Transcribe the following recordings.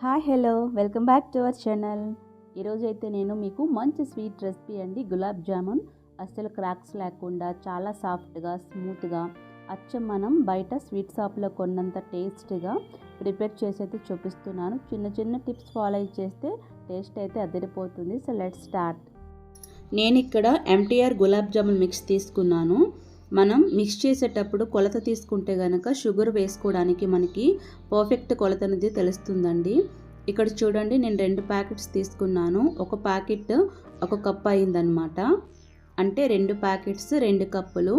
Hi hello. Welcome back to our channel. ఈరోజు అయితే నేను మీకు మంచి స్వీట్ రెసిపీ అండి. గులాబ్ జామున్. అస్సలు క్రాక్స్ లేకుండా చాలా సాఫ్ట్గా స్మూత్గా అచ్చం మనం బయట స్వీట్ షాప్లో కొన్నంత టేస్ట్గా ప్రిపేర్ చేసి అయితే చూపిస్తున్నాను. చిన్న చిన్న టిప్స్ ఫాలో చేస్తే టేస్ట్ అయితే అదిరిపోతుంది. So let start. నేను ఇక్కడ ఎంటీఆర్ గులాబ్ జామున్ మిక్స్ తీసుకున్నాను. మనం మిక్స్ చేసేటప్పుడు కొలత తీసుకుంటే కనుక షుగర్ వేసుకోవడానికి మనకి పర్ఫెక్ట్ కొలత అనేది తెలుస్తుందండి. ఇక్కడ చూడండి నేను రెండు ప్యాకెట్స్ తీసుకున్నాను. ఒక ప్యాకెట్ ఒక కప్ అయిందనమాట అంటే రెండు ప్యాకెట్స్ రెండు కప్పులు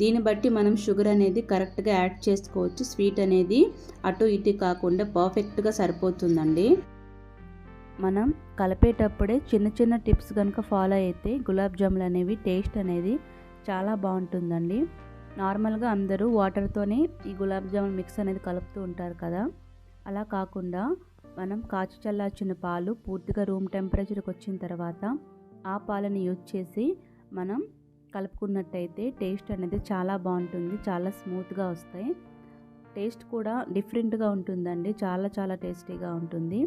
దీన్ని బట్టి మనం షుగర్ అనేది కరెక్ట్గా యాడ్ చేసుకోవచ్చు. స్వీట్ అనేది అటు ఇటు కాకుండా పర్ఫెక్ట్గా సరిపోతుందండి. మనం కలిపేటప్పుడే చిన్న చిన్న టిప్స్ కనుక ఫాలో అయితే గులాబ్ జాములు అనేవి టేస్ట్ అనేది చాలా బాగుంటుందండి. నార్మల్గా అందరూ వాటర్తోనే ఈ గులాబ్ జామున్ మిక్స్ అనేది కలుపుతూ ఉంటారు కదా. అలా కాకుండా మనం కాచి చల్లార్చిన పాలు పూర్తిగా రూమ్ టెంపరేచర్కి వచ్చిన తర్వాత ఆ పాలని యూజ్ చేసి మనం కలుపుకున్నట్టయితే టేస్ట్ అనేది చాలా బాగుంటుంది చాలా స్మూత్గా వస్తాయి. టేస్ట్ కూడా డిఫరెంట్గా ఉంటుందండి చాలా చాలా టేస్టీగా ఉంటుంది.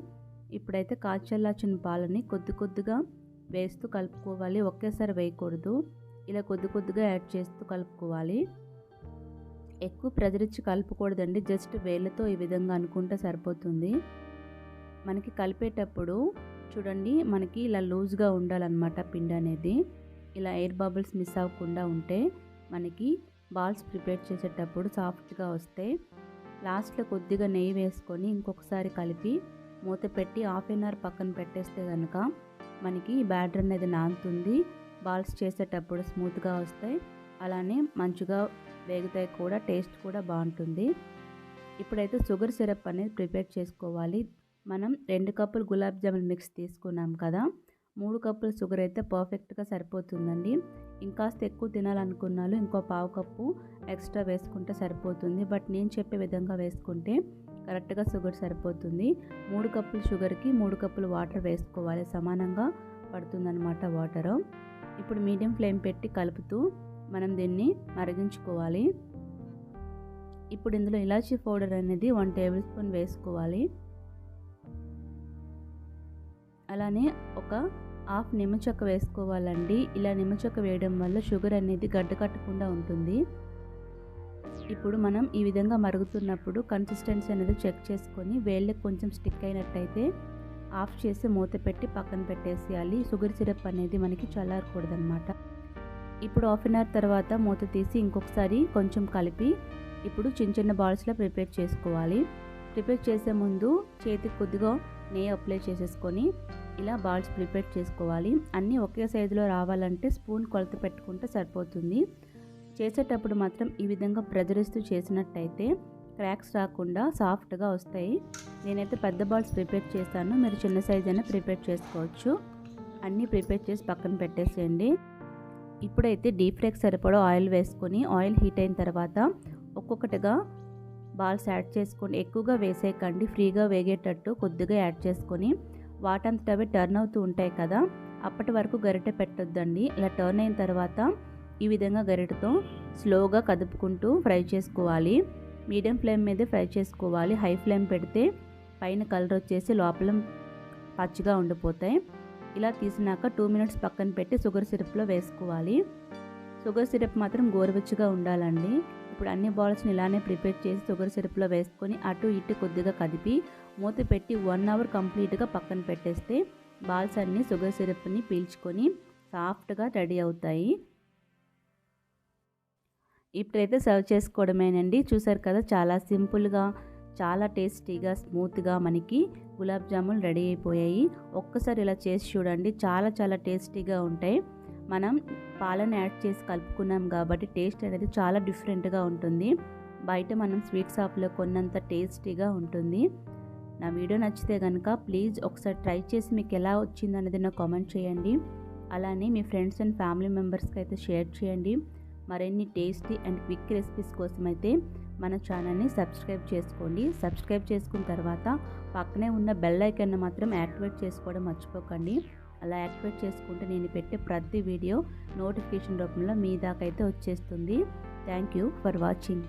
ఇప్పుడైతే కాచి చల్లార్చిన పాలని కొద్ది కొద్దిగా వేస్తూ కలుపుకోవాలి ఒకేసారి వేయకూడదు. ఇలా కొద్ది కొద్దిగా యాడ్ చేస్తూ కలుపుకోవాలి. ఎక్కువ ప్రెజర్ కలుపుకూడదండి. జస్ట్ వేళ్ళతో ఈ విధంగా అనుకుంటే సరిపోతుంది. మనకి కలిపేటప్పుడు చూడండి మనకి ఇలా లూజ్గా ఉండాలన్నమాట పిండి అనేది. ఇలా ఎయిర్ బబుల్స్ మిస్ అవ్వకుండా ఉంటే మనకి బాల్స్ ప్రిపేర్ చేసేటప్పుడు సాఫ్ట్గా వస్తాయి లాస్ట్లో కొద్దిగా నెయ్యి వేసుకొని ఇంకొకసారి కలిపి మూత పెట్టి హాఫ్ అన్ అవర్ పక్కన పెట్టేస్తే కనుక మనకి బ్యాటర్ అనేది నానుతుంది. బాల్స్ చేసేటప్పుడు స్మూత్గా వస్తాయి. అలానే మంచిగా వేగుతాయి కూడా టేస్ట్ కూడా బాగుంటుంది. ఇప్పుడైతే షుగర్ సిరప్ అనేది ప్రిపేర్ చేసుకోవాలి. మనం రెండు కప్పులు గులాబ్ జామున్ మిక్స్ తీసుకున్నాం కదా మూడు కప్పుల షుగర్ అయితే పర్ఫెక్ట్గా సరిపోతుందండి. ఇంకాస్త ఎక్కువ తినాలనుకున్నాను ఇంకో పావు కప్పు ఎక్స్ట్రా వేసుకుంటే సరిపోతుంది. బట్ నేను చెప్పే విధంగా వేసుకుంటే కరెక్ట్గా షుగర్ సరిపోతుంది. మూడు కప్పుల షుగర్కి మూడు కప్పులు వాటర్ వేసుకోవాలి. సమానంగా పడుతుందన్నమాట వాటరు. ఇప్పుడు మీడియం ఫ్లేమ్ పెట్టి కలుపుతూ మనం దీన్ని మరిగించుకోవాలి. ఇప్పుడు ఇందులో ఇలాచీ పౌడర్ అనేది వన్ టేబుల్ స్పూన్ వేసుకోవాలి. అలానే ఒక హాఫ్ నిమ్మచొక్క వేసుకోవాలండి. ఇలా నిమ్మచొక్క వేయడం వల్ల షుగర్ అనేది గడ్డ కట్టకుండా ఉంటుంది. ఇప్పుడు మనం ఈ విధంగా మరుగుతున్నప్పుడు కన్సిస్టెన్సీ అనేది చెక్ చేసుకొని వేళ్ళకి కొంచెం స్టిక్ అయినట్టయితే ఆఫ్ చేసి మూత పెట్టి పక్కన పెట్టేసేయాలి. షుగర్ సిరప్ అనేది మనకి చల్లారకూడదనమాట ఇప్పుడు హాఫ్ అన్ అవర్ తర్వాత మూత తీసి ఇంకొకసారి కొంచెం కలిపి ఇప్పుడు చిన్న చిన్న బాల్స్లో ప్రిపేర్ చేసుకోవాలి. ప్రిపేర్ చేసే ముందు చేతికి కొద్దిగా నెయ్యి అప్లై చేసేసుకొని ఇలా బాల్స్ ప్రిపేర్ చేసుకోవాలి. అన్నీ ఒకే సైజులో రావాలంటే స్పూన్ కొలత పెట్టుకుంటే సరిపోతుంది. చేసేటప్పుడు మాత్రం ఈ విధంగా ప్రెజరిస్తూ చేసినట్టయితే క్రాక్స్ రాకుండా సాఫ్ట్గా వస్తాయి. నేనైతే పెద్ద బాల్స్ ప్రిపేర్ చేస్తాను మీరు చిన్న సైజ్ అయినా ప్రిపేర్ చేసుకోవచ్చు. అన్నీ ప్రిపేర్ చేసి పక్కన పెట్టేసేయండి. ఇప్పుడైతే డీప్ ఫ్రైకి సరిపడా ఆయిల్ వేసుకొని ఆయిల్ హీట్ అయిన తర్వాత ఒక్కొక్కటిగా బాల్స్ యాడ్ చేసుకొని ఎక్కువగా వేసేయకండి. ఫ్రీగా వేగేటట్టు కొద్దిగా యాడ్ చేసుకొని వాటంతట అవి టర్న్ అవుతూ ఉంటాయి కదా అప్పటి వరకు గరిటె పెట్టొద్దండి. ఇలా టర్న్ అయిన తర్వాత ఈ విధంగా గరిటతో స్లోగా కదుపుకుంటూ ఫ్రై చేసుకోవాలి. మీడియం ఫ్లేమ్ మీద ఫ్రై చేసుకోవాలి. హై ఫ్లేమ్ పెడితే పైన కలర్ వచ్చేసి లోపల పచ్చిగా ఉండిపోతాయి. ఇలా తీసినాక టూ మినిట్స్ పక్కన పెట్టి షుగర్ సిరప్లో వేసుకోవాలి. షుగర్ సిరప్ మాత్రం గోరువెచ్చగా ఉండాలండి. ఇప్పుడు అన్ని బాల్స్ని ఇలానే ప్రిపేర్ చేసి షుగర్ సిరప్లో వేసుకొని అటు ఇటు కొద్దిగా కదిపి మూత పెట్టి వన్ అవర్ కంప్లీట్గా పక్కన పెట్టేస్తే బాల్స్ అన్నీ షుగర్ సిరప్ని పీల్చుకొని సాఫ్ట్గా రెడీ అవుతాయి. ఇప్పుడైతే సర్వ్ చేసుకోవడమేనండి. చూసారు కదా చాలా సింపుల్గా చాలా టేస్టీగా స్మూత్గా మనకి గులాబ్ జామున్ రెడీ అయిపోయాయి. ఒక్కసారి ఇలా చేసి చూడండి చాలా చాలా టేస్టీగా ఉంటాయి. మనం పాలను యాడ్ చేసి కలుపుకున్నాం కాబట్టి టేస్ట్ అనేది చాలా డిఫరెంట్గా ఉంటుంది. బయట మనం స్వీట్ షాప్లో కొన్నంత టేస్టీగా ఉంటుంది. నా వీడియో నచ్చితే కనుక ప్లీజ్ ఒకసారి ట్రై చేసి మీకు ఎలా వచ్చింది అనేది నాకు కామెంట్ చేయండి. అలానే మీ ఫ్రెండ్స్ అండ్ ఫ్యామిలీ మెంబర్స్కి అయితే షేర్ చేయండి. మరిన్ని టేస్టీ అండ్ క్విక్ రెసిపీస్ కోసం అయితే మన ఛానల్ని సబ్స్క్రైబ్ చేసుకోండి. సబ్స్క్రైబ్ చేసుకున్న తర్వాత పక్కనే ఉన్న బెల్ ఐకన్ను మాత్రం యాక్టివేట్ చేసుకోవడం మర్చిపోకండి. అలా యాక్టివేట్ చేసుకుంటే నేను పెట్టే ప్రతి వీడియో నోటిఫికేషన్ రూపంలో మీ దాకైతే వచ్చేస్తుంది. Thank you for watching.